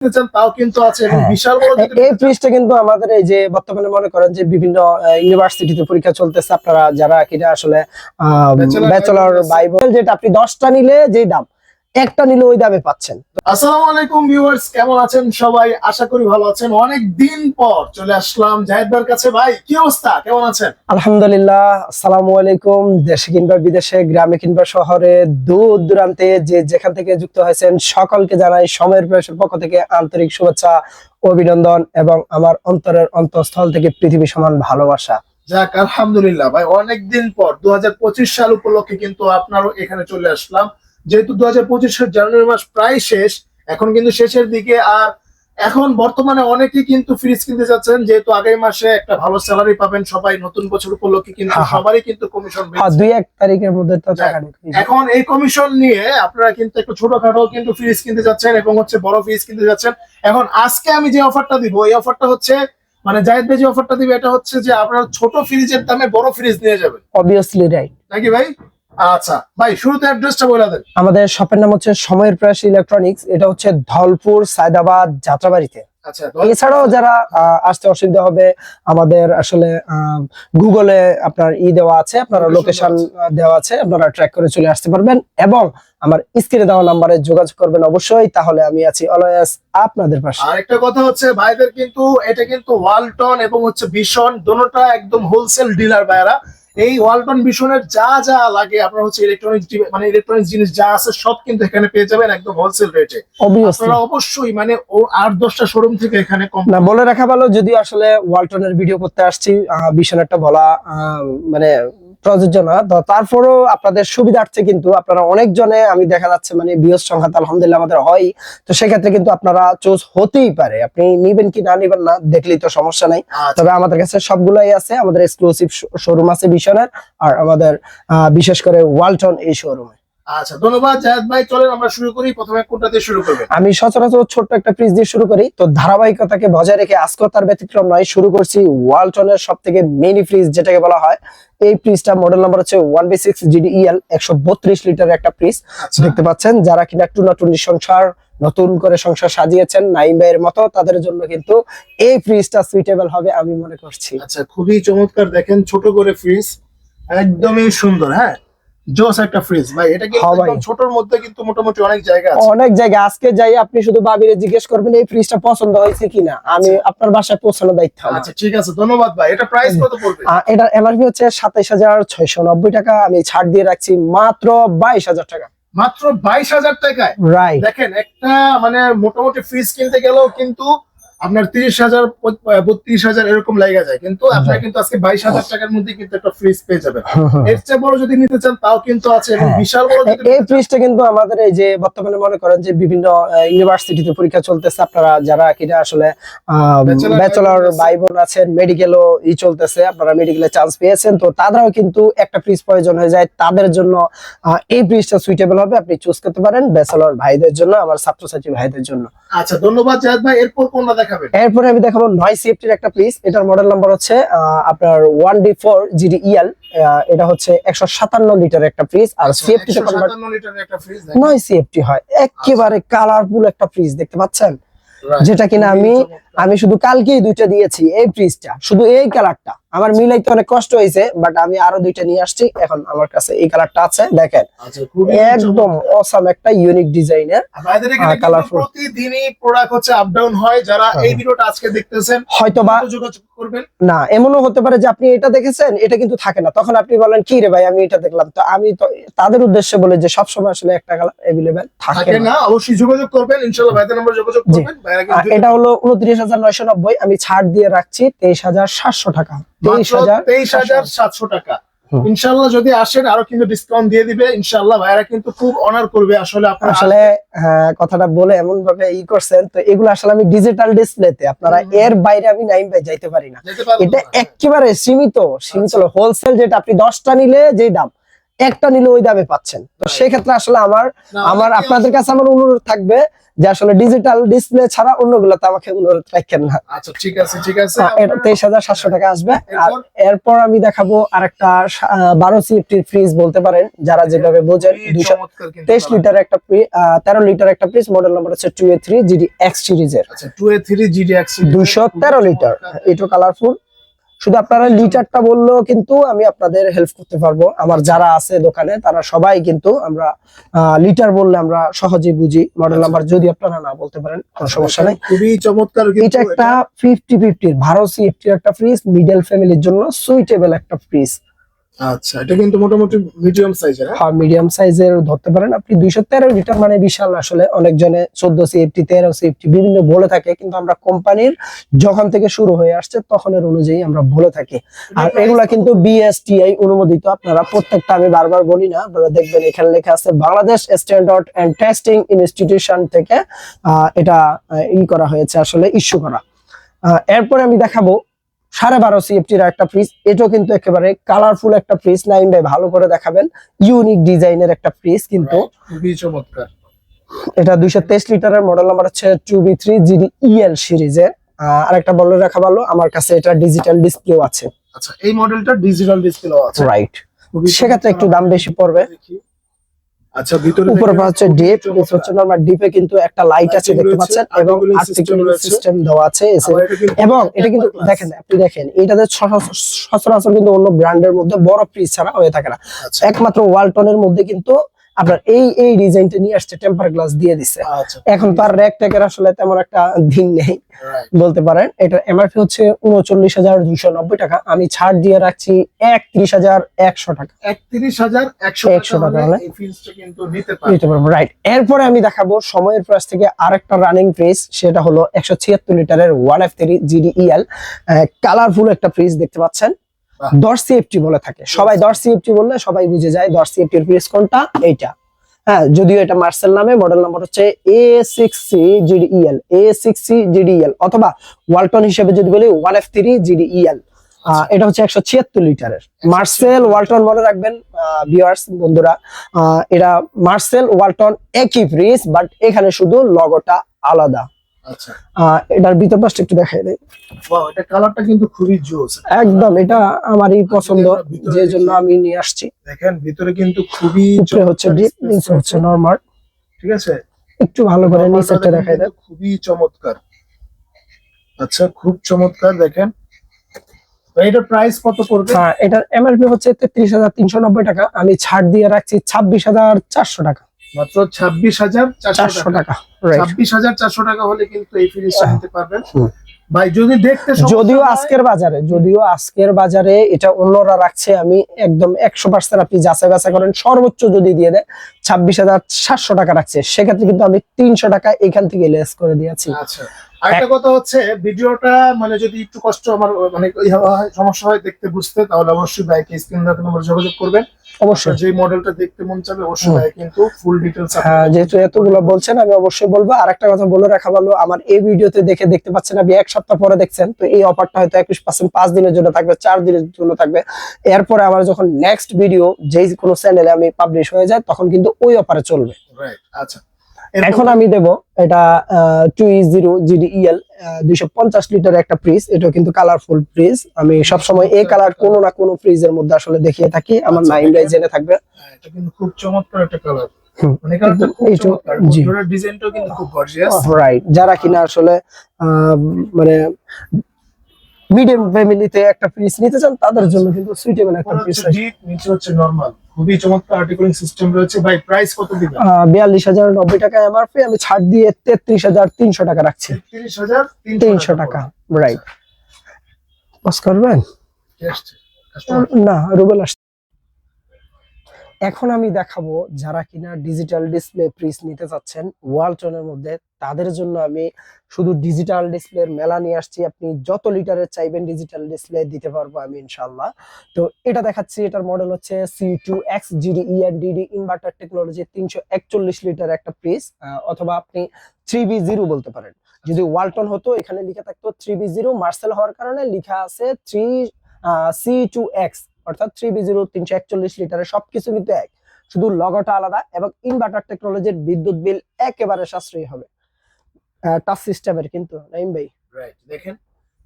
চান তাও কিন্তু আছে এবং হ্যাঁ। বিশাল বড় এই ফ্রিজটা কিন্তু আমাদের এই যে বর্তমানে মনে করেন যে বিভিন্ন ইউনিভার্সিটিতে পরীক্ষা চলতেছে আপনারা যারা কিনা আসলে ব্যাচেলর বাইবেল যেটা আপনি দশটা নিলে যে দাম একটা নিলে ওই দামে পাচ্ছেন। আসসালামু আলাইকুম ভিউয়ার্স কেমন আছেন সবাই? আশা করি ভালো আছেন। অনেক দিন পর চলে আসলাম। জাহিদ ভাইয়ের কাছে ভাই কি অবস্থা? কেমন আছেন? আলহামদুলিল্লাহ আসসালামু আলাইকুম। দেশে কিংবা বিদেশে গ্রামে কিংবা শহরে দূর দূরান্তে যে যেখান থেকে যুক্ত হয়েছেন সকলকে জানাই সময়ের প্রয়াসের পক্ষ থেকে আন্তরিক শুভেচ্ছা অভিনন্দন এবং আমার অন্তরের অন্তঃস্থল থেকে পৃথিবী সমান ভালোবাসা। যাক আলহামদুলিল্লাহ ভাই অনেক দিন পর দু হাজার পঁচিশ সাল উপলক্ষে কিন্তু আপনারও এখানে চলে আসলাম। যেহেতু দু হাজার পঁচিশের জানুয়ারি মাস প্রায় শেষ এখন কিন্তু শেষের দিকে আর এখন বর্তমানে অনেকেই কিন্তু ফ্রিজ কিনতে যাচ্ছেন যেহেতু আগামী মাসে একটা ভালো স্যালারি পাবেন সবাই নতুন বছর উপলক্ষে কিন্তু হ্যাঁ, হ্যাঁ। সবারই কিন্তু কমিশন আর দুই এক তারিখের মধ্যে তো এখন এই কমিশন নিয়ে আপনারা কিন্তু একটু ছোটখাটো কিন্তু ফ্রিজ কিনতে যাচ্ছেন এবং হচ্ছে বড় ফ্রিজ কিনতে যাচ্ছেন। এখন আজকে আমি যে অফারটা দিব এই অফারটা হচ্ছে মানে জাহিদ ভাই যে অফারটা দিবে এটা হচ্ছে যে আপনার ছোট ফ্রিজের দামে বড় ফ্রিজ নিয়ে যাবেন। অবভিয়াসলি রাইট নাকি ভাই? আচ্ছা ভাই শুরুতে অ্যাড্রেসটা বলে দেন। আমাদের শপের নাম হচ্ছে সময়ের প্রয়াস ইলেকট্রনিক্স এটা হচ্ছে ধলপুর সায়দাবাদ যাত্রাবাড়িতে। আচ্ছা এছাড়াও যারা আসতে অসুবিধা হবে আমাদের আসলে গুগলে আপনার ই দেওয়া আছে আপনারা লোকেশন দেওয়া দেওয়া আছে আপনারা ট্র্যাক করে চলে আসতে পারবেন। এবং আমার স্ক্রিনে দেওয়া নাম্বারে যোগাযোগ করবেন অবশ্যই তাহলে আমি আছি অলওয়েজ আপনাদের পাশে। আরেকটা কথা হচ্ছে ভাইদের কিন্তু এটা কিন্তু ওয়ালটন এবং হচ্ছে ভীষণ দোনোটা একদম হোলসেল ডিলার ভাইরা এই ওয়ালটন ভিশনের যা যা লাগে আপনার হচ্ছে ইলেকট্রনিক্স মানে ইলেকট্রনিক জিনিস যা আছে সব কিন্তু এখানে পেয়ে যাবেন একদম হোলসেল রেটে আপনারা অবশ্যই মানে ও আট দশটা শোরুম থেকে এখানে কম না বলে রাখা ভালো যদি আসলে ওয়ালটনের ভিডিও করতে আসছি একটা বলা আহ, মানে প্রযোজ্য না। তো তারপরেও আপনাদের সুবিধার্থে কিন্তু আপনারা অনেকজনে আমি দেখা যাচ্ছে মানে বিয়স সংখ্যা আলহামদুলিল্লাহ আমাদের হয়। তো সেক্ষেত্রে কিন্তু আপনারা চুজ হতেই পারে। আপনি নিবেন কি না নিবেন না দেখলেই তো সমস্যা নাই। আচ্ছা, তবে আমাদের কাছে সবগুলাই আছে। আমাদের এক্সক্লুসিভ শোরুম আছে বিশনের আর আমাদের বিশেষ করে ওয়ালটন এই শোরুমে আচ্ছা ধন্যবাদ জাহেদ ভাই। চলেন আমরা শুরু করি। প্রথমে কোনটা দিয়ে শুরু করবেন? আমি সচরাচর ছোট্ট একটা ফ্রিজ দিয়ে শুরু করি। তো ধারাবাহিকতাকে বজায় রেখে আজকেও তার ব্যতিক্রম নয় শুরু করছি ওয়ালটনের সব থেকে মিনি ফ্রিজ যেটাকে বলা হয়। এই ফ্রিজটা মডেল নাম্বার হচ্ছে one B six GD EL একশো বত্রিশ লিটারের একটা ফ্রিজ আচ্ছা। দেখতে পাচ্ছেন যারা কিনা টুনাটুনি সংসার নতুন করে সংসার সাজিয়েছেন নাইম ভাইয়ের মতো তাদের জন্য কিন্তু এই ফ্রিজটা সুইটেবল হবে আমি মনে করছি। আচ্ছা খুবই চমৎকার। দেখেন ছোট করে ফ্রিজ একদমই সুন্দর হ্যাঁ? জোস একটা ফ্রিজ ভাই এটা কিন্তু হ্যাঁ। ছোটর মধ্যে কিন্তু মোটামুটি অনেক জায়গা আছে। অনেক জায়গায় আজকে যাই আপনি শুধু বাবিরে জিজ্ঞেস করবেন এই ফ্রিজটা পছন্দ হয়েছে কিনা? আমি আপনার বাসায় পৌঁছানোর দায়িত্ব আমার। আচ্ছা ঠিক আছে ধন্যবাদ ভাই। এটা প্রাইস কত পড়বে? এটার এমআরপি হচ্ছে সাতাইশ হাজার ছয়শো নব্বই টাকা। আমি ছাড় দিয়ে রাখছি মাত্র বাইশ হাজার টাকা। মাত্র বাইশ হাজার টাকায়? রাইট দেখেন একটা মানে মোটামুটি ফ্রিজ কিনতে গেলেও কিন্তু আপনার তিরিশ হাজার বত্রিশ হাজার এরকম লেগে যায়। কিন্তু আপনার কিন্তু আজকে বাইশ হাজার টাকার মধ্যে কিন্তু একটা ফ্রিজ পেয়ে যাবেন। এর চেয়ে বড় যদি নিতে চান তাও কিন্তু আছে এবং হ্যাঁ। বিশাল বড় এই ফ্রিজটা কিন্তু আমাদের এই যে বর্তমানে মনে করেন যে বিভিন্ন ইউনিভার্সিটিতে পরীক্ষা চলতেছে। আপনারা যারা কিনা আসলে ব্যাচেলর ভাই বোন আছেন মেডিকেলও ই চলতেছে। আপনারা মেডিকেলে চান্স পেয়েছেন। তো তাদেরও কিন্তু একটা ফ্রিজ প্রয়োজন হয়ে যায়। তাদের জন্য এই ফ্রিজটা সুইটেবল হবে। আপনি চুজ করতে পারেন ব্যাচেলর ভাইদের জন্য আমার ছাত্রছাত্রী ভাইদের জন্য। আচ্ছা ধন্যবাদ জাহেদ ভাই। এরপর কোনটা দেখাবেন। এরপরে আমি দেখাবো নয় সিএফটির একটা পিস এটার মডেল নাম্বার হচ্ছে আপনার ওয়ান ডি ফোর জিডি ইয়াল এটা হচ্ছে একশো সাতান্ন লিটার একটা ফ্রিজ আর আচ্ছা, সিএফটি তে কনভার্ট 157 লিটারের একটা ফ্রিজ নয় সিএফটি হয়। একেবারে কালারফুল একটা ফ্রিজ দেখতে পাচ্ছেন? যেটা কিনা আমি আমি শুধু কালকেই দুইটা দিয়েছি এই ফ্রিজটা শুধু এই কালারটা আমার মিলাইতে অনেক কষ্ট হয়েছে বাট আমি আরও দুইটা নিয়ে আসছি। এখন আমার কাছে এই কালারটা আছে দেখেন। আচ্ছা একদম অসাম একটা ইউনিক ডিজাইনের colourful। প্রতিদিনই প্রোডাক্ট হচ্ছে আপ ডাউন হয়। যারা হ্যাঁ। এই ভিডিওটা আজকে দেখতেছেন হয়তো বা যোগাযোগ করবেন। না এমনও হতে পারে যে আপনি এটা দেখেছেন এটা কিন্তু থাকে না। তখন আপনি বলেন কি রে ভাই আমি এটা দেখলাম। তো আমি তো তাদের উদ্দেশ্যে বলে যে সবসময় আসলে একটা কালার অ্যাভেলেবেল থাকে না। অবশ্যই যোগাযোগ করবেন। ইনশাআল্লাহ ভাইদের নাম্বার যোগাযোগ করবেন। এটা হলো উনত্রিশ হাজার নয়শো নব্বই। আমি ছাড় দিয়ে রাখছি তেইশ হাজার সাতশো টাকা। তেইশ হাজার সাতশো। টাকা। ইনশাল্লাহ যদি আসেন আরও কিন্তু ডিসকাউন্ট দিয়ে দিবে। ইনশাল্লাহ ভাইরা কিন্তু খুব অনার করবে। আসলে আপনারা আসলে হ্যাঁ, কথাটা বলে এমন ভাবে ই করছেন। তো এগুলো আসলে আমি ডিজিটাল ডিসপ্লেতে আপনারা এর বাইরে আমি নাইন বাই যাইতে পারি না। এটা। একেবারে সীমিত সীমিত আচ্ছা। হোলসেল যেটা আপনি দশটা নিলে যেই দাম। একটা নিলে ওই দামে পাচ্ছেন। তো. সেক্ষেত্রে আসলে আমার আমার আপনাদের কাছে আমার অনুরোধ থাকবে যে আসলে ডিজিটাল ডিসপ্লে ছাড়া অন্যগুলোতে আমাকে অনুরোধ রাখেন না। আচ্ছা ঠিক আছে ঠিক আছে। এটা আমরা- তেইশ হাজার সাতশো টাকা আসবে। আর এরপর? আমি দেখাবো আরেকটা বারো সিএফটির ফ্রিজ বলতে পারেন যারা যেভাবে বোঝেন দুশো তেইশ লিটার একটা তেরো লিটার একটা ফ্রিজ মডেল নাম্বার হচ্ছে two A three GD X সিরিজের আচ্ছা টু এ থ্রি জিডিএক্স দুইশো তেরো লিটার। এটা কালারফুল শুধু আপনারা লিটারটা বললেও কিন্তু আমি আপনাদের হেল্প করতে পারব। আমার যারা আছে দোকানে তারা সবাই কিন্তু আমরা লিটার বললে আমরা সহজে বুঝি। মডেল আচ্ছা। নাম্বার যদি আপনারা না বলতে পারেন কোনো সমস্যা নেই। খুবই চমৎকার এটা একটা ফিফটি ফিফটির ভারত সিফটির একটা ফ্রিজ মিডল ফ্যামিলির জন্য সুইটেবল একটা ফ্রিজ আচ্ছা এটা কিন্তু মোটামুটি মিডিয়াম সাইজের হ্যাঁ? মিডিয়াম সাইজের ধরতে পারেন। আপনি দুইশো তেরো লিটার মানে বিশাল আসলে অনেক অনেকজনে চোদ্দ সিএফটি তেরো সিএফটি বিভিন্ন বলে থাকে কিন্তু আমরা কোম্পানির যখন থেকে শুরু হয়ে আসছে তখনের অনুযায়ী আমরা বলে থাকি। আর এগুলা কিন্তু বিএসটিআই অনুমোদিত আপনারা প্রত্যেকটা আমি বারবার বলি না আপনারা দেখবেন এখানে লেখা আছে Bangladesh standard and testing institution থেকে আহ, এটা ই করা হয়েছে আসলে ইস্যু করা। এরপরে আমি দেখাবো সাড়ে বারো সিএফটির একটা ফ্রিজ এটাও কিন্তু একেবারে কালারফুল একটা ফ্রিজ নাইন ভাই ভালো করে দেখাবেন। ইউনিক ডিজাইনের একটা ফ্রিজ কিন্তু। খুবই চমৎকার। এটা দুইশো তেইশ লিটারের মডেল নাম্বার হচ্ছে two B three GD EL সিরিজের আরেকটা বলে রাখা ভালো আমার কাছে এটা ডিজিটাল ডিসপ্লেও আছে। আচ্ছা এই মডেলটা ডিজিটাল ডিসপ্লে আছে। রাইট সেক্ষেত্রে একটু দাম বেশি পড়বে। আচ্ছা ভিতরে উপরে হচ্ছে ডিপ। হচ্ছে নরমাল ডিপে কিন্তু একটা লাইট আছে দেখতে পাচ্ছেন? এবং রয়েছে। সিস্টেম দেওয়া আছে এবং এটা কিন্তু দেখেন আপনি দেখেন এটাতে সচরাচর সচরাচর কিন্তু অন্য ব্র্যান্ডের মধ্যে বড় ফ্রিজ ছাড়া হয়ে থাকে না। আচ্ছা। একমাত্র ওয়ালটনের মধ্যে কিন্তু আপনার এই এই ডিজাইনটা নিয়ে আসছে টেম্পার গ্লাস দিয়ে দিচ্ছে আচ্ছা। এখন তার র্যাক ট্যাকের আসলে তেমন একটা দিন নেই বলতে পারেন। এটা এমআরপি হচ্ছে উনচল্লিশ হাজার দুইশো নব্বই টাকা। আমি ছাড় দিয়ে রাখছি একত্রিশ হাজার একশো টাকা। একত্রিশ হাজার একশো 100 টাকা হলে নিতে পারবে। রাইট এরপরে আমি দেখাবো সময়ের প্রাইস থেকে আরেকটা রানিং ফ্রিজ সেটা হলো একশো ছিয়াত্তর লিটারের one F three GDEL colourful একটা ফ্রিজ দেখতে পাচ্ছেন। দশ সিএফটি বলে থাকে। সবাই দশ সিএফটি বললে সবাই বুঝে যায় দশ সিএফটির ফ্রিজ কোনটা? এইটা। হ্যাঁ যদিও এটা মার্সেল নামে মডেল নাম্বার হচ্ছে A six C GDEL A six C GDEL অথবা ওয়ালটন হিসেবে যদি বলি ওয়ান এফ থ্রি জিডিইএল। এটা হচ্ছে একশো ছিয়াত্তর লিটারের। মার্সেল ওয়ালটন মনে রাখবেন ভিউয়ার্স বন্ধুরা। এটা মার্সেল ওয়ালটন একই ফ্রিজ বাট এখানে শুধু লগোটা আলাদা। আচ্ছা। এটার ভিতর পাশটা একটু দেখাই দেয় ওয়াও এটা কালারটা কিন্তু খুবই জোস। একদম এটা আমারই পছন্দ যে জন্য আমি নিয়ে আসছি। দেখেন ভিতরে কিন্তু খুবই উপরে হচ্ছে ডিপ নিচে হচ্ছে। নরমাল ঠিক আছে? একটু ভালো করে নিচেরটা দেখাই দেয় খুবই চমৎকার। আচ্ছা খুব চমৎকার দেখেন। এটার প্রাইস কত পড়বে? হ্যাঁ এটার এমআরপি হচ্ছে তেত্রিশ হাজার তিনশো নব্বই টাকা। আমি ছাড় দিয়ে রাখছি ছাব্বিশ হাজার চারশো টাকা। মাত্র ছাব্বিশ হাজার চারশো টাকা। ছাব্বিশ হাজার চারশো টাকা হলে কিন্তু এই ফ্রিজটা হ্যাঁ। নিতে পারবেন। ভাই যদি দেখতে যদিও আজকের বাজারে যদিও আজকের বাজারে এটা অন্যরা রাখছে আমি একদম একশো পার্সেন্ট আপনি যাচাই বাছাই করেন সর্বোচ্চ যদি দিয়ে দেয় ছাব্বিশ হাজার সাতশো টাকা রাখছে। সেক্ষেত্রে কিন্তু আমি তিনশো টাকা এখান থেকে লেস করে দিয়েছি। আচ্ছা। আরেকটা কথা হচ্ছে ভিডিওটা মানে যদি একটু কষ্ট আমার মানে সমস্যা হয় দেখতে বুঝতে তাহলে অবশ্যই বাইকে স্ক্রিন নম্বর যোগাযোগ করবেন। অবশ্যই। যে মডেলটা দেখতে মন চাবে অবশ্যই কিন্তু ফুল ডিটেলস হ্যাঁ যেহেতু এতগুলো বলছেন আমি অবশ্যই বলব। আর একটা কথা বলে রাখা ভালো আমার এই ভিডিওতে দেখে দেখতে পাচ্ছেন আপনি এক সপ্তাহ পরে দেখছেন তো এই অফারটা হয়তো একুশ পার্সেন্ট পাঁচ দিনের জন্য থাকবে চার দিনের জন্য থাকবে। এরপরে আমার যখন নেক্সট ভিডিও যেই কোনো চ্যানেলে আমি পাবলিশ হয়ে যায় তখন কিন্তু ওই অফারে চলবে। আচ্ছা। এখন আমি দেব এটা টু জিরো জিডিইএল দুইশো পঞ্চাশ লিটার একটা ফ্রিজ এটা কিন্তু কালারফুল ফ্রিজ আমি সবসময় এই কালার কোনো না কোনো ফ্রিজের মধ্যে আসলে দেখিয়ে থাকি। আমার আচ্ছা, নাইমরাই জেনে থাকবে। হ্যাঁ, এটা কিন্তু খুব চমৎকার একটা কালার। মানে রাইট যারা কিনা আসলে আহ, মানে মিডিয়াম ফ্যামিলিতে একটা ফ্রিজ নিতে চান তাদের জন্য কিন্তু সুইটেবল একটা ফ্রিজ আছে ডিপ নিচে হচ্ছে নরমাল খুবই চমৎকার আর্টিকুলিং সিস্টেম রয়েছে। ভাই প্রাইস কত দিবেন? বিয়াল্লিশ হাজার নব্বই টাকা এমআরপি আমি ছাড় দিয়ে তেত্রিশ হাজার তিনশো টাকা রাখছি। তিরিশ হাজার তিনশো টাকা রাইট পাস করবেন? না রুবেল আসছে। এখন আমি দেখাবো যারা কিনা ডিজিটাল ডিসপ্লে ফ্রিজ নিতে চাচ্ছেন ওয়ালটনের মধ্যে, তাদের জন্য আমি শুধু ডিজিটাল ডিসপ্লের মেলা নিয়ে আসছি। আপনি যত লিটারের চাইবেন ডিজিটাল ডিসপ্লে দিতে পারব আমি ইনশাল্লাহ তো এটা দেখাচ্ছি, এটার মডেল হচ্ছে C two X GD ENDD inverter technology তিনশো একচল্লিশ লিটার একটা ফ্রিজ অথবা আপনি থ্রি জিরো বলতে পারেন। যদি ওয়ালটন হতো, এখানে লিখে থাকতো থ্রি বি জিরো মার্সেল হওয়ার কারণে লিখা আছে থ্রি সি টু এক্স অর্থাৎ থ্রি বি জিরো তিনশো একচল্লিশ লিটারের সবকিছু কিন্তু এক। শুধু লগোটা আলাদা এবং ইনভার্টার টেকনোলজির বিদ্যুৎ বিল একেবারে সাশ্রয়ী হবে। টাচ সিস্টেমের কিন্তু নাইম ভাই। রাইট দেখেন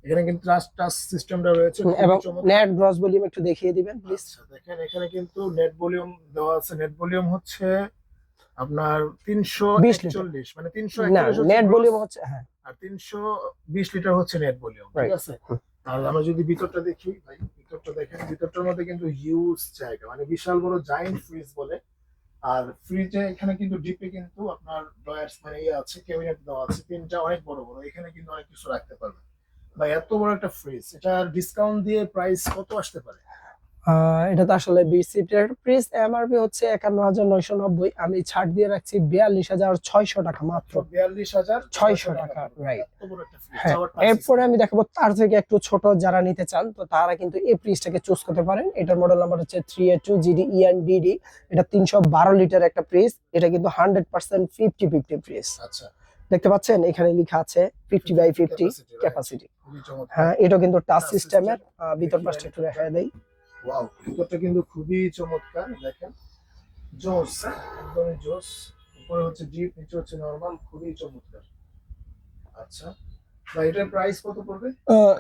এখানে কিন্তু টাচ টাচ সিস্টেমটা রয়েছে এবং নেট গ্রস ভলিউম একটু দেখিয়ে দিবেন প্লিজ আচ্ছা, দেখেন এখানে কিন্তু নেট ভলিউম দেওয়া আছে। নেট ভলিউম হচ্ছে আপনার তিনশো 20 লিটার। মানে তিনশো না নেট ভলিউম হচ্ছে হ্যাঁ। আর তিনশো বিশ লিটার হচ্ছে নেট ভলিউম ঠিক আছে? আর আমরা যদি ভিতরটা দেখি ভাই ভিতরটা দেখেন, ভিতরটার মধ্যে কিন্তু হিউজ জায়গা মানে বিশাল বড় জায়েন্ট ফ্রিজ বলে। আর ফ্রিজে এখানে কিন্তু ডিপে কিন্তু আপনার ড্রয়ার্স মানে ইয়ে আছে ক্যাবিনেট দেওয়া আছে, তিনটা অনেক বড় বড়, এখানে কিন্তু অনেক কিছু রাখতে পারবেন। বা এত বড় একটা ফ্রিজ এটা ডিসকাউন্ট দিয়ে প্রাইস কত আসতে পারে? এটা তো আসলে প্রিস এমআরপি হচ্ছে একান্ন হাজার নয়শো নব্বই। আমি ছাড় দিয়ে রাখছি বিয়াল্লিশ হাজার ছয়শো টাকা মাত্র। বিয়াল্লিশ হাজার 600 টাকা, হ্যাঁ এরপরে আমি দেখাবো তার থেকে একটু ছোট যারা নিতে চান তো তারা কিন্তু এই প্রিজটাকে চুজ করতে পারেন। এটার মডেল নাম্বার হচ্ছে three A two GD EN DD এটা তিনশো বারো লিটার একটা প্রিজ এটা কিন্তু hundred percent fifty fifty fridge আচ্ছা। দেখতে পাচ্ছেন? এখানে লেখা আছে ফিফটি বাই ফিফটি. ক্যাপাসিটি হ্যাঁ এটা কিন্তু টাচ সিস্টেমের ভিতর 50 পাশটা একটু দেখা দেয় ওয়াও ভিতরটা কিন্তু খুবই চমৎকার দেখেন। জোস একদমই জোস উপরে হচ্ছে জিপ নিচে হচ্ছে নরমাল খুবই চমৎকার। আচ্ছা এটার প্রাইস কত পড়বে?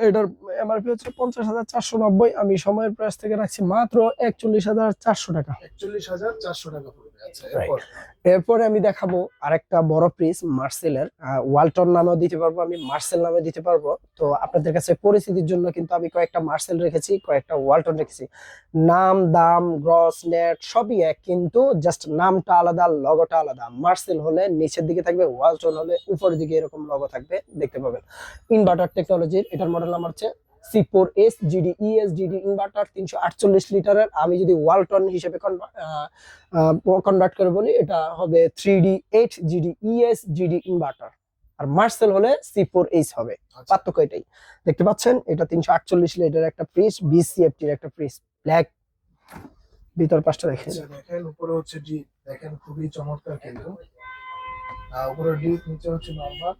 এটার এমআরপি হচ্ছে পঞ্চাশ হাজার চারশো নব্বই। আমি সময়ের প্রাইস থেকে রাখছি মাত্র একচল্লিশ হাজার চারশো টাকা। একচল্লিশ হাজার চারশো টাকা. এরপর আমি দেখাবো আরেকটা বড় প্রিস মার্সেলের। ওয়ালটন নামেও দিতে পারব আমি মার্সেল নামে দিতে পারব। তো আপনাদের কাছে পরিস্থিতির জন্য কিন্তু আমি কয়েকটা মার্সেল রেখেছি কয়েকটা ওয়ালটন রেখেছি। নাম দাম গ্রস নেট সবই এক কিন্তু জাস্ট নামটা আলাদা লগোটা আলাদা। মার্সেল হলে নিচের দিকে থাকবে ওয়ালটন হলে উপরের দিকে এরকম লগো থাকবে দেখতে পাবেন। ইনভার্টার টেকনোলজির এটার মডেল নাম্বার হচ্ছে C four S GD ES GD inverter তিনশো আটচল্লিশ লিটারের আমি যদি ওয়ালটন হিসেবে কনভার্ট করে বলি এটা হবে three D eight GD ES GD inverter আর মার্সেল হলে সি ফোর এইচ হবে। আচ্ছা। পার্থক্য এটাই। দেখতে পাচ্ছেন এটা তিনশো আটচল্লিশ লিটার একটা ফ্রিজ বিসিএফটির একটা ফ্রিজ ব্ল্যাক ভিতর পাশটা দেখেন। আচ্ছা, দেখেন উপরে হচ্ছে জিপ দেখেন খুবই চমৎকার কিন্তু। উপরে ডিপ নিচে হচ্ছে নরমাল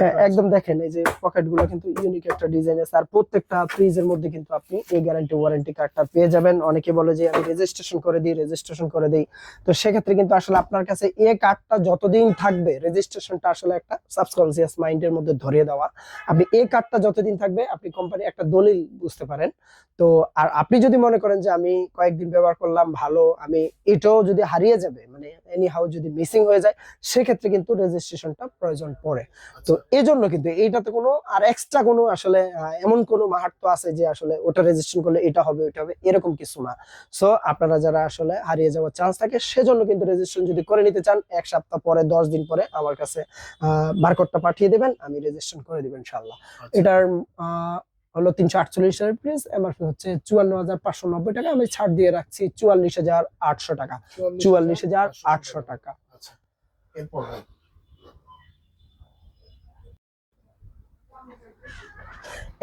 হ্যাঁ একদম দেখেন এই যে পকেটগুলো কিন্তু ইউনিক একটা ডিজাইন আছে আর প্রত্যেকটা ফ্রিজের মধ্যে কিন্তু আপনি এই গ্যারান্টি ওয়ারেন্টি কার্ডটা পেয়ে যাবেন। অনেকে বলে যে আমি রেজিস্ট্রেশন করে দিই রেজিস্ট্রেশন করে দিই। তো সেক্ষেত্রে কিন্তু আসলে আপনার কাছে এই কার্ডটা যতদিন থাকবে রেজিস্ট্রেশনটা আসলে একটা সাবকনসিয়াস মাইন্ডের মধ্যে ধরিয়ে দেওয়া। আপনি এই কার্ডটা যতদিন থাকবে আপনি কোম্পানি একটা দলিল বুঝতে পারেন। তো আর আপনি যদি মনে করেন যে আমি কয়েকদিন ব্যবহার করলাম ভালো আমি এটাও যদি হারিয়ে যাবে মানে এনি হাউ যদি মিসিং হয়ে যায় সেক্ষেত্রে কিন্তু রেজিস্ট্রেশনটা প্রয়োজন পড়ে। তো এই জন্য কিন্তু এইটাতে কোনো আর এক্সট্রা কোনো আসলে এমন কোনো মাহাত্ম আছে যে আসলে ওটা রেজিস্ট্রেশন করলে এটা হবে ওটা হবে এরকম কিছু না। সো আপনারা যারা আসলে হারিয়ে যাওয়ার চান্স থাকে সেজন্য কিন্তু রেজিস্ট্রেশন যদি করে নিতে চান এক সপ্তাহ পরে দশ দিন পরে আমার কাছে বারকোডটা পাঠিয়ে দেবেন আমি রেজিস্ট্রেশন করে দিবেন ইনশাল্লাহ আচ্ছা। এটার হলো তিনশো আটচল্লিশ এর প্রাইস এমআরপি হচ্ছে চুয়ান্ন হাজার পাঁচশো নব্বই টাকা আমি ছাড় দিয়ে রাখছি চুয়াল্লিশ হাজার আটশো টাকা। চুয়াল্লিশ হাজার আটশো টাকা। আচ্ছা। এরপর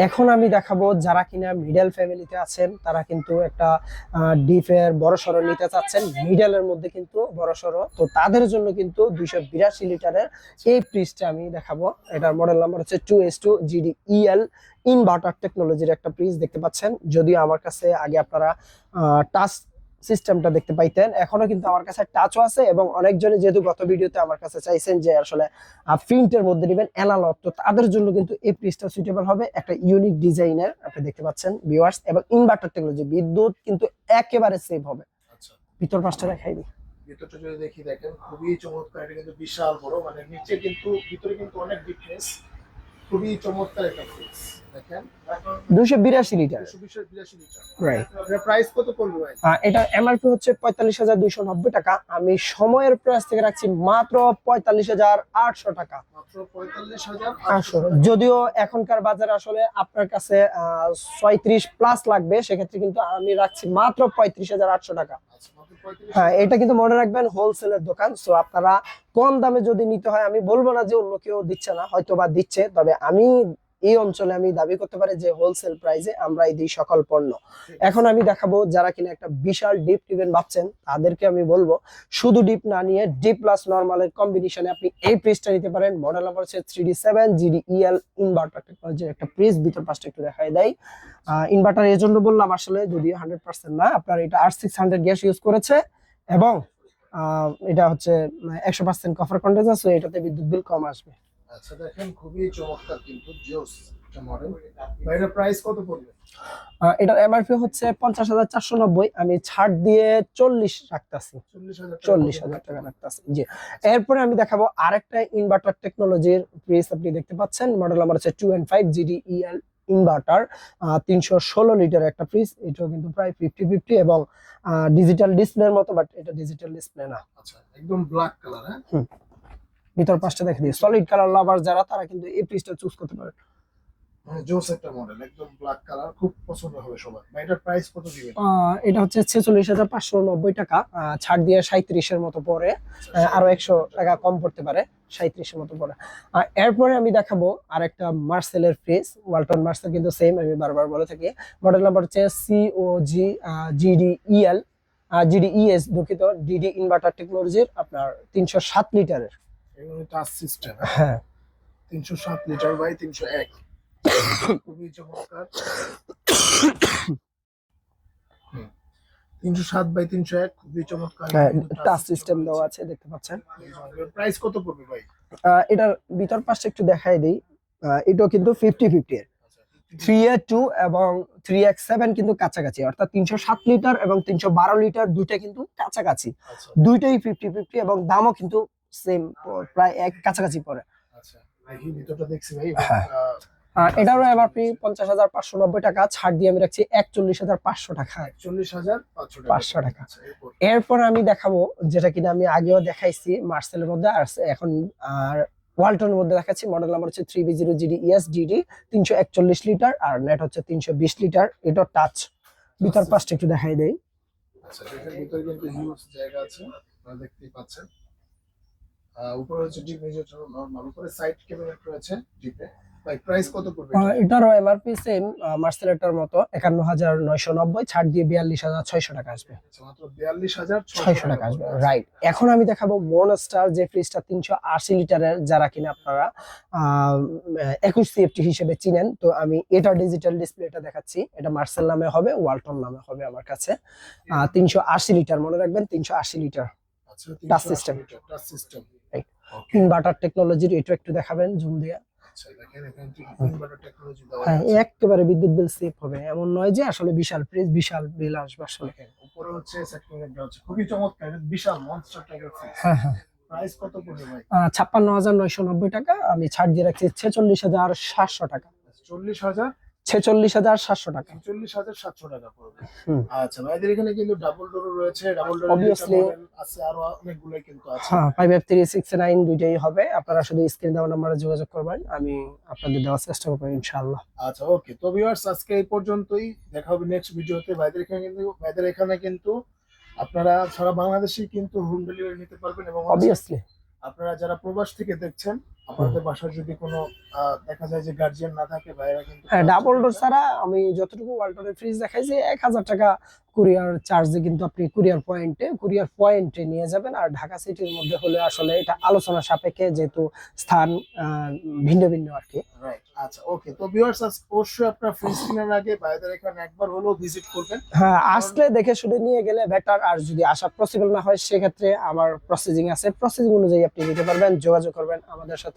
এখন আমি দেখাবো যারা কিনা মিডল ফ্যামিলিতে আছেন, তারা কিন্তু একটা ডিফের বড় সড়ো নিতে চাচ্ছেন। মিডলের মধ্যে কিন্তু বড় সড়ো। তো তাদের জন্য কিন্তু দুইশো বিরাশি লিটারের এই ফ্রিজটা আমি দেখাবো। এটার মডেল নাম্বার হচ্ছে two S two GD EL inverter টেকনোলজির একটা ফ্রিজ দেখতে পাচ্ছেন। যদিও আমার কাছে আগে আপনারা টাচ সিস্টেমটা দেখতে পাইতেন। এখনও কিন্তু আমার কাছে টাচও আছে এবং অনেকজনে যেহেতু গত ভিডিওতে আমার কাছে চাইছেন যে আসলে প্রিন্টের মধ্যে নেবেন অ্যানালগ তো তাদের জন্য কিন্তু এই পিসটা সুইটেবল হবে। একটা ইউনিক ডিজাইনের আপনি দেখতে পাচ্ছেন ভিউয়ার্স এবং ইনভার্টার টেকনোলজি বিদ্যুৎ কিন্তু একেবারে সেভ হবে। আচ্ছা। ভিতর পাশটা দেখাই দিই। ভিতরটা যদি দেখি দেখেন খুবই চমৎকার এটা কিন্তু বিশাল বড় মানে নিচে কিন্তু ভিতরে কিন্তু অনেক ডিফারেন্স খুবই চমৎকার একটা fridge litre. Litre. Right price কত পড়বে ভাই? এটা এমআরপি হচ্ছে টাকা। আমি সময়ের প্রাইস থেকে রাখছি মাত্র পঁয়তাল্লিশ হাজার আটশো টাকা। মাত্র পঁয়তাল্লিশ হাজার আটশো যদিও এখনকার বাজারে আসলে আপনার কাছে ছয়ত্রিশ প্লাস লাগবে সেক্ষেত্রে কিন্তু আমি রাখছি মাত্র পঁয়ত্রিশ হাজার আটশো টাকা। আচ্ছা হ্যাঁ এটা কিন্তু মনে রাখবেন হোলসেলের দোকান সো আপনারা কম দামে যদি নিতে হয় আমি বলব না যে অন্য কেউ দিচ্ছে না হয়তো বা দিচ্ছে তবে আমি এই অঞ্চলে আমি দাবি করতে পারি যে হোলসেল প্রাইসে আমরা এই দিই সকল পণ্য। এখন আমি দেখাবো যারা কিনা একটা বিশাল ডিপ টিভেন ভাবছেন, তাদেরকে আমি বলব, শুধু ডিপ না নিয়ে ডিপ প্লাস নর্মালের কম্বিনেশনে আপনি এই প্রিজটা নিতে পারেন। মডেল নাম্বার হচ্ছে three D seven GD EL inverter টেকনোলজির একটা প্রিজ ভিতর পাশটা একটু দেখায় দেয় ইনভার্টার এর জন্য বললাম আসলে যদিও হান্ড্রেড পার্সেন্ট না, আপনার এটা আর সিক্স হান্ড্রেড গ্যাস ইউজ করেছে এবং এটা হচ্ছে একশো পার্সেন্ট কফার কন্ডেন্সার সো এটাতে বিদ্যুৎ বিল কম আসবে। আচ্ছা দেখেন খুবই চমৎকার কিন্তু জিওস মডেল এটা প্রাইস কত পড়বে? এটার এমআরপি হচ্ছে পঞ্চাশ হাজার চারশো নব্বই। আমি ছাড় দিয়ে চল্লিশ রাখতেছি। চল্লিশ হাজার টাকা রাখতেছি জি। এরপরে আমি দেখাবো আরেকটা ইনভার্টার টেকনোলজির প্রিস আপনি দেখতে পাচ্ছেন। মডেল নাম্বার হচ্ছে two and five GD EL inverter তিনশো ষোলো লিটার একটা ফ্রিজ এটাও কিন্তু প্রায় ফিফটি ফিফটি এবং ডিজিটাল ডিসপ্লের মতো বাট এটা ডিজিটাল ডিসপ্লে না। আচ্ছা একদম ব্ল্যাক কালার হ্যাঁ? ভিতর পাশটা দেখে দিই। সলিড কালার লাভার যারা তারা কিন্তু এই ফ্রিজটা চুজ করতে পারে মানে জোস একটা মডেল একদম ব্ল্যাক কালার খুব পছন্দ হবে সবার। ভাই এটার প্রাইস কত দিবেন? এটা হচ্ছে ছেচল্লিশ হাজার পাঁচশো নব্বই টাকা। ছাড় দিয়ে সাঁত্রিশের মতো আরও একশো টাকা কম পড়তে পারে মতো এরপরে আমি দেখাবো আরেকটা মার্সেলের ফ্রিজ ওয়ালটন মার্সেল কিন্তু সেম আমি বারবার বলে থাকি। মডেল নাম্বার হচ্ছে C O G GD EL GD ES দুঃখিত ডিডি ইনভার্টার টেকনোলজির আপনার তিনশো সাত লিটারের। এগুলো টাচ সিস্টেম হ্যাঁ। তিনশো সাত লিটার বাই তিনশো এক। খুবই চমৎকার। তিনশো সাত বাই তিনশো এক খুবই চমৎকার। হ্যাঁ টাচ সিস্টেম দেওয়া আছে দেখতে পাচ্ছেন। প্রাইস কত পড়বে ভাই? এটার ভিতর পাশটা একটু দেখাই দিই। এটাও কিন্তু ফিফটি ফিফটি এর। থ্রি এ টু এবং থ্রি এক্স সেভেন কিন্তু কাছাকাছি। অর্থাৎ তিনশো সাত লিটার এবং তিনশো বারো লিটার দুইটা কিন্তু কাছাকাছি। আচ্ছা। দুইটাই ফিফটি ফিফটি এবং দামও কিন্তু সেম প্রায় এক কাছাকাছি পড়ে। আচ্ছা দেখি ভিতরটা দেখছি ভাই হ্যাঁ। এটারও এমআরপি পঞ্চাশ হাজার পাঁচশো নব্বই টাকা ছাড় দিয়ে আমি রাখছি একচল্লিশ হাজার পাঁচশো টাকা। চল্লিশ হাজার পাঁচশো টাকা। 500 টাকা। আচ্ছা, এরপর। আমি দেখাবো যেটা কিনা আমি আগেও দেখাইছি মার্সেলের মধ্যে আর এখন আর ওয়ালটনের মধ্যে দেখাচ্ছি। মডেল নাম্বার হচ্ছে three B zero GD ES GD তিনশো একচল্লিশ লিটার আর নেট হচ্ছে তিনশো বিশ লিটার। এটা টাচ ভিতর পাশটা একটু দেখাই দেয় আচ্ছা এটার ভিতরে কিন্তু হিউজ জায়গা আছে দেখতেই পাচ্ছেন। উপরে হচ্ছে ডিপ নিচে নর্মাল উপরে সাইড ক্যাবিনেট রয়েছে ডিপে প্রাইস কত পড়বে এটারও এমআরপি সেম মার্সেলেটার মতো একান্ন হাজার নয়শো নব্বই ছাড় দিয়ে বিয়াল্লিশ হাজার ছয়শো টাকা আসবে। আচ্ছা, মাত্র বিয়াল্লিশ হাজার ছয়শো টাকা আসবে। রাইট এখন আমি দেখাবো মনস্টার যে ফ্রিজটা তিনশো আশি লিটারের যারা কিনা আপনারা একুশ সিএফটি হিসেবে চিনেন তো আমি এটা ডিজিটাল ডিসপ্লেটা দেখাচ্ছি। এটা মার্সেল নামে হবে ওয়ালটন নামে হবে আমার কাছে। তিনশো আশি লিটার মনে রাখবেন তিনশো আশি লিটার আচ্ছা. Touch system. ওকে ইনভার্টার টেকনোলজির এটা একটু দেখাবেন জুম দিয়ে। আচ্ছা দেওয়া হ্যাঁ একেবারে বিদ্যুৎ বিল সেভ হবে। এমন নয় যে আসলে বিশাল ফ্রিজ বিশাল বিল আসবে আসলে। উপরে হচ্ছে খুবই চমৎকার বিশাল মনস্টার টাইপের হ্যাঁ হ্যাঁ। প্রাইস কত পড়বে ভাই? ছাপ্পান্ন হাজার নয়শো নব্বই টাকা। আমি ছাড় দিয়ে রাখছি ছেচল্লিশ হাজার সাতশো টাকা। চল্লিশ হাজার ছেচল্লিশ হাজার সাতশো টাকা। চল্লিশ হাজার সাতশো টাকা পড়বে। আচ্ছা ভাইদের এখানে কিন্তু ডাবল ডোর রয়েছে ডাবল ডোর Obviously. আছে আরও অনেকগুলোই কিন্তু আছে। হ্যাঁ five F three six nine দুইটাই হবে। আপনারা শুধু স্ক্রিন দেওয়া নাম্বারে যোগাযোগ করবেন আমি আপনাদের দেওয়ার চেষ্টা করব ইনশাআল্লাহ। আচ্ছা ওকে তো ভিউয়ার্স আজকে এই পর্যন্তই। দেখা হবে নেক্সট ভিডিওতে ভাইদের এখানে কিন্তু ভাইদের এখানে কিন্তু আপনারা সারা বাংলাদেশে কিন্তু হোম ডেলিভারি নিতে পারবেন এবং অবভিয়াসলি আপনারা যারা প্রবাস থেকে দেখছেন আপনাদের যদি কোনো দেখা যায় যে গার্জিয়ান না থাকে ভাইরা কিন্তু হ্যাঁ ডাবল ডোর ছাড়া আমি যতটুকু ওয়ালটনের ফ্রিজ দেখাইছি এক হাজার টাকা কুরিয়ার চার্জে কিন্তু আপনি কুরিয়ার পয়েন্টে কুরিয়ার পয়েন্টে নিয়ে যাবেন। আর ঢাকা সিটির মধ্যে হলে আসলে এটা আলোচনা সাপেক্ষে যেহেতু স্থান ভিন্ন ভিন্ন আর কি। আচ্ছা ওকে তো ভিউয়ার্স অবশ্যই আপনার ফ্রিজ কেনার আগে ভাইদের এখানে একবার হলেও ভিজিট করবেন। হ্যাঁ আসলে দেখে শুনে নিয়ে গেলে বেটার আর যদি আসা পসিবল না হয় সেক্ষেত্রে আমার প্রসেসিং আছে। প্রসেসিং অনুযায়ী আপনি নিতে পারবেন যোগাযোগ করবেন আমাদের সাথে।